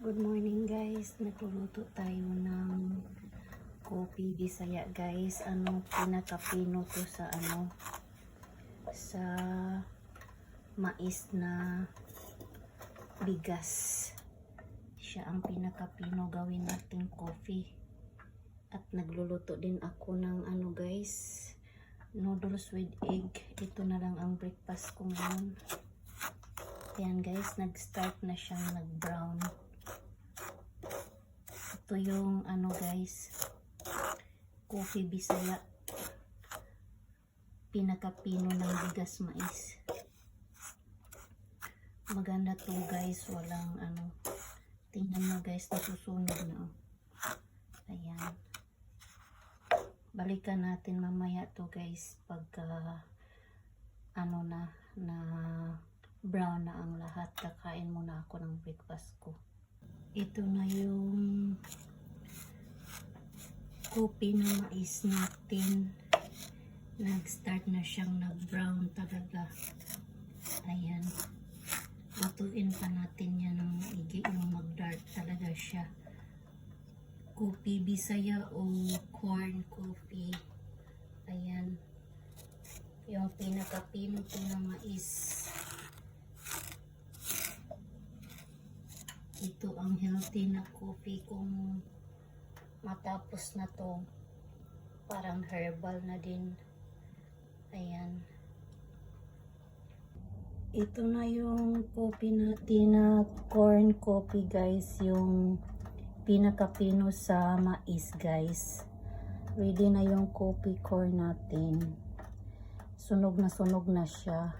Good morning guys. Nagluluto tayo ng kopi bisaya guys. Ano pinakapino to sa ano sa mais na bigas. Siya ang pinakapino gawin nating coffee. At nagluluto din ako ng ano guys, noodles with egg. Ito na lang ang breakfast ko ngayon. Ayan guys, nag-start na siyang nag-brown. Ito yung ano guys, coffee bisaya. Pinakapino ng bigas mais. Maganda to guys, walang ano. Tingnan mo guys, nasusunog na. oh. Ayan. Balikan natin mamaya to guys pagka ano na na brown na ang lahat. Kakain muna ako ng breakfast ko. Ito na yung kopi na mais natin. Nag-start na siyang nag-brown talaga. Ayan. Lutuin pa natin yan ng igi yung mag-dark talaga siya. Kopi bisaya o corn coffee. Ayan. Yung pinakapino ko na mais. Ito ang healthy na coffee kung matapos na to. Parang herbal na din. Ayan. Ito na yung coffee natin na corn coffee guys. Yung pinakapino sa mais guys. Ready na yung coffee corn natin. Sunog na sunog na siya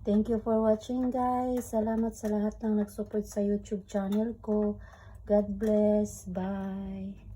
Thank you for watching guys. Salamat sa lahat ng nag-support sa YouTube channel ko. God bless. Bye.